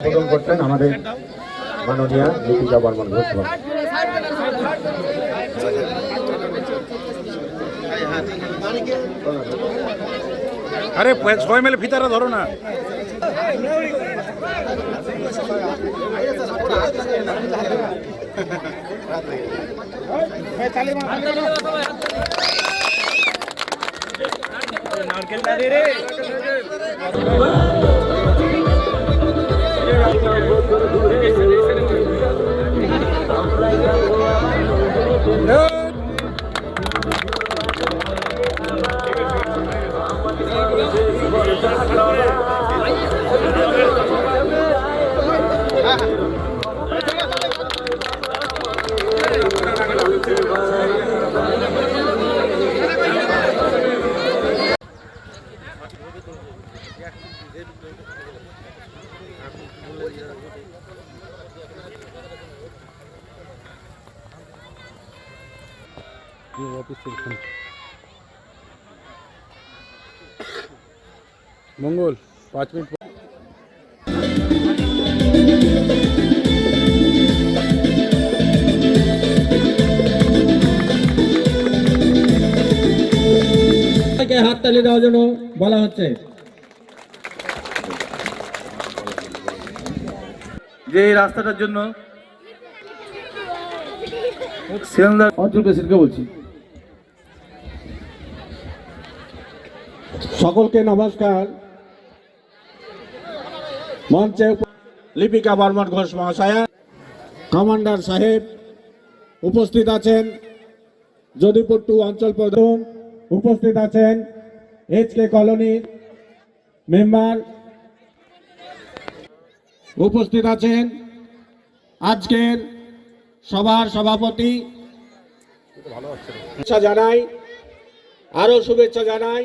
উদ্বোধন করছেন আমাদের মাননীয় লিপিকা বর্মন ঘোষ আরে সবাই মিলে ফিতাটা ধরো না। মঙ্গল পাঁচ মিনিট হাততালি দেওয়ার জন্য বলা হচ্ছে। যে এই রাস্তাটার জন্য অঞ্চল প্রেসিডেন্টকে বলছি। সকলকে নমস্কার। মঞ্চে লিপিকা বর্মন ঘোষ মহাশয়া কমান্ডার সাহেব উপস্থিত আছেন। যদুপুর টু অঞ্চল প্রধান উপস্থিত আছেন। এইচ কে কলোনির মেম্বার উপস্থিত আছেন। আজকের সভার সভাপতি শুভেচ্ছা জানাই। আরও শুভেচ্ছা জানাই।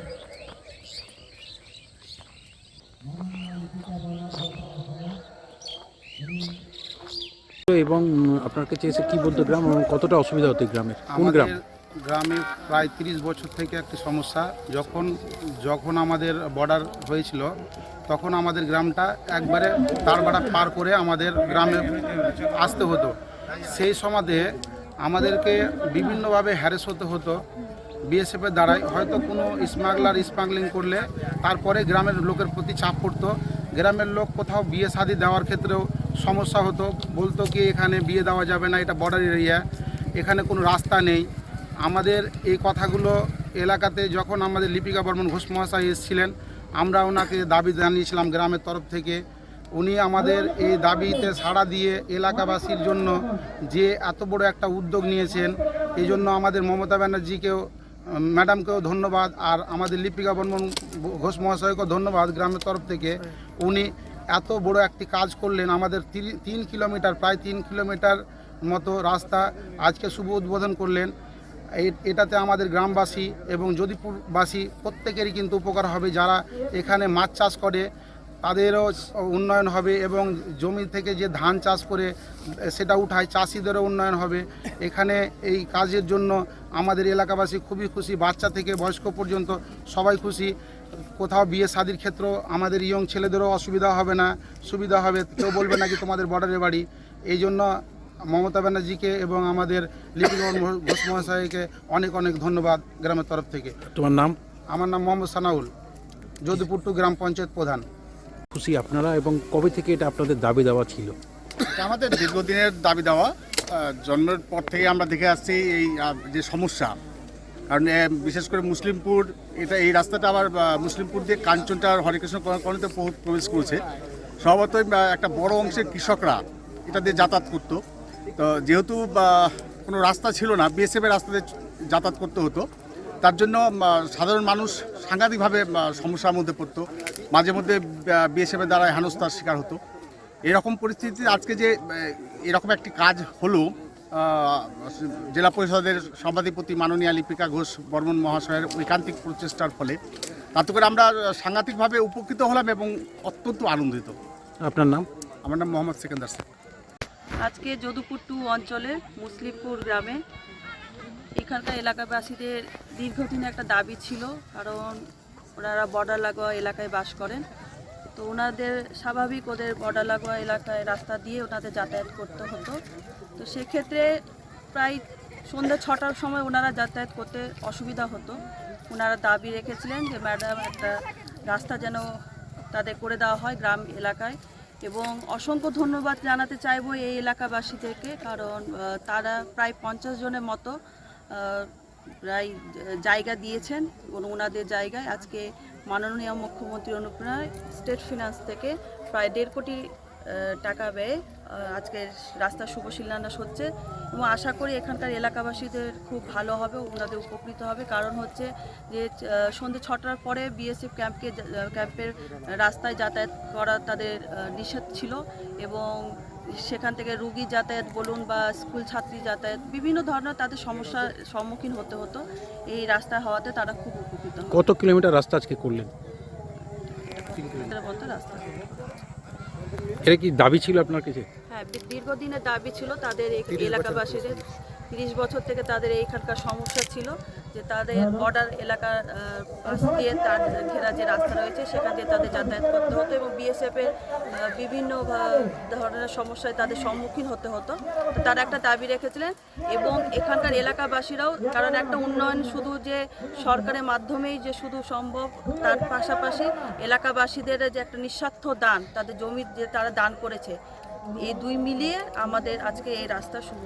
এবং আপনার কাছে এসে কি বলতো গ্রাম এবং কতটা অসুবিধা হতো গ্রামের কোন গ্রাম আমাদের গ্রামে? প্রায় তিরিশ বছর থেকে একটি সমস্যা। যখন যখন আমাদের বর্ডার হয়েছিল তখন আমাদের গ্রামটা একবারে তারবাড়া পার করে আমাদের গ্রামে আসতে হতো। সেই সমাধে আমাদেরকে বিভিন্নভাবে হ্যারেস হতে হতো। বিএসএফের দ্বারাই হয়তো কোনো স্মাগলার স্মাগলিং করলে তারপরে গ্রামের লোকের প্রতি চাপ পড়তো। গ্রামের লোক কোথাও বিয়ে শাদি দেওয়ার ক্ষেত্রেও সমস্যা হতো। বলতো কি, এখানে বিয়ে দেওয়া যাবে না, এটা বর্ডার এরিয়া এখানে কোনো রাস্তা নেই। আমাদের এই কথাগুলো এলাকাতে যখন আমাদের লিপিকা বর্মন ঘোষ মহাশয় এসেছিলেন, আমরা ওনাকে দাবি জানিয়েছিলাম গ্রামের তরফ থেকে। উনি আমাদের এই দাবিতে সাড়া দিয়ে এলাকাবাসীর জন্য যে এত বড় একটা উদ্যোগ নিয়েছেন, এই জন্য আমাদের মমতা ব্যানার্জিকেও, ম্যাডামকেও ধন্যবাদ। আর আমাদের লিপিকা বর্মন ঘোষ মহাশয়কেও ধন্যবাদ গ্রামের তরফ থেকে। উনি এত বড় একটি কাজ করলেন। আমাদের তিন কিলোমিটার, প্রায় তিন কিলোমিটার মতো রাস্তা আজকে শুভ উদ্বোধন করলেন। এটাতে আমাদের গ্রামবাসী এবং যদিপুরবাসী প্রত্যেকেরই কিন্তু উপকার হবে। যারা এখানে মাছ চাষ করে, তাদেরও উন্নয়ন হবে এবং জমি থেকে যে ধান চাষ করে, সেটা উঠায়, চাষিদেরও উন্নয়ন হবে। এখানে এই কাজের জন্য আমাদের এলাকাবাসী খুবই খুশি। বাচ্চা থেকে বয়স্ক পর্যন্ত সবাই খুশি। কোথাও বিয়ে শাদির ক্ষেত্র আমাদের ইয়ং ছেলেদেরও অসুবিধা হবে না সুবিধা হবে। কেউ বলবে না কি তোমাদের বর্ডারের বাড়ি। এই জন্য মমতা ব্যানার্জিকে এবং আমাদের লিপিকা ঘোষ মহাশয়কে অনেক অনেক ধন্যবাদ গ্রামের তরফ থেকে। তোমার নাম? আমার নাম মোহাম্মদ সানাউল যদুপুর টু গ্রাম পঞ্চায়েত প্রধান। খুশি আপনারা এবং কবে থেকে এটা আপনাদের দাবি দেওয়া ছিল? এটা আমাদের দীর্ঘদিনের দাবি দেওয়া। জন্মের পর থেকে আমরা দেখে আসছি এই যে সমস্যা কারণ বিশেষ করে মুসলিমপুর, এটা এই রাস্তাটা আবার মুসলিমপুর দিয়ে কাঞ্চনটা আর হরেকৃষ্ণ কলোনিতে প্রবেশ করেছে। স্বভাবতই একটা বড় অংশের কৃষকরা এটা দিয়ে যাতায়াত করতো। তো যেহেতু কোনো রাস্তা ছিল না, বিএসএফের রাস্তাতে যাতায়াত করতে হতো, তার জন্য সাধারণ মানুষ সাংঘাতিকভাবে সমস্যার মধ্যে পড়তো। মাঝে মধ্যে বিএসএফের দ্বারা হেনস্থার শিকার হতো। এরকম পরিস্থিতিতে আজকে যে এরকম একটি কাজ হলো জেলা পরিষদের সভাধিপতি মাননীয় লিপিকা ঘোষ বর্মন মহাশয়ের ঐকান্তিক প্রচেষ্টার ফলে। তাতে করে আমরা সাংঘাতিকভাবে উপকৃত হলাম এবং অত্যন্ত আনন্দিত। আপনার নাম? আমার নাম মোহাম্মদ সেকেন্দার শেখ আজকে যদুপুর টু অঞ্চলের মুসলিমপুর গ্রামে এখানকার এলাকাবাসীদের দীর্ঘদিন একটা দাবি ছিল কারণ ওনারা বর্ডার লাগোয়া এলাকায় বাস করেন। তো ওনাদের স্বাভাবিক ওদের বর্ডার লাগোয়া এলাকায় রাস্তা দিয়ে ওনাদের যাতায়াত করতে হতো। তো সেক্ষেত্রে প্রায় সন্ধ্যা ছটার সময় ওনারা যাতায়াত করতে অসুবিধা হতো। ওনারা দাবি রেখেছিলেন যে, ম্যাডাম, একটা রাস্তা যেন তাদের করে দেওয়া হয় গ্রাম এলাকায়। এবং অসংখ্য ধন্যবাদ জানাতে চাইব এই এলাকাবাসীদেরকে, কারণ তারা প্রায় পঞ্চাশ জনের মতো প্রায় জায়গা দিয়েছেন ওনাদের জায়গায় আজকে মাননীয় মুখ্যমন্ত্রী অনুপ্রেরণায় স্টেট ফিনান্স থেকে প্রায় দেড় কোটি টাকা ব্যয়ে আজকের রাস্তার শুভ শিলান্যাস হচ্ছে এবং আশা করি এখানকার এলাকাবাসীদের খুব ভালো হবে, ওনাদের উপকৃত হবে। কারণ হচ্ছে যে সন্ধে ছটার পরে বিএসএফ ক্যাম্পকে ক্যাম্পের রাস্তায় যাতায়াত করা তাদের নিষেধ ছিল এবং সেখান থেকে রুগী যাতায়াত বলুন বা স্কুল ছাত্রী যাতায়াত বিভিন্ন ধরনের তাদের সমস্যার সম্মুখীন হতে হতো। এই রাস্তা হওয়াতে তারা খুব উপকৃত কত কিলোমিটার রাস্তা আজকে করলেন? মতো রাস্তা এটা কি দাবি ছিল আপনার কাছে? হ্যাঁ দীর্ঘদিনের দাবি ছিল তাদের এই এলাকাবাসীদের। তিরিশ বছর থেকে তাদের এইখানকার সমস্যা ছিল যে তাদের বর্ডার এলাকার পাশ দিয়ে তার ঘেরা যে রাস্তা রয়েছে সেখান দিয়ে তাদের যাতায়াত করতে হতো এবং বিএসএফ এর বিভিন্ন ধরনের সমস্যায় তাদের সম্মুখীন হতে হতো। তারা একটা দাবি রেখেছিলেন এবং এখানকার এলাকাবাসীরাও, কারণ একটা উন্নয়ন শুধু যে সরকারের মাধ্যমেই যে শুধু সম্ভব, তার পাশাপাশি এলাকাবাসীদের যে একটা নিঃস্বার্থ দান, তাদের জমি যে তারা দান করেছে, এই দুই মিলিয়ে আমাদের আজকে এই রাস্তা শুরু।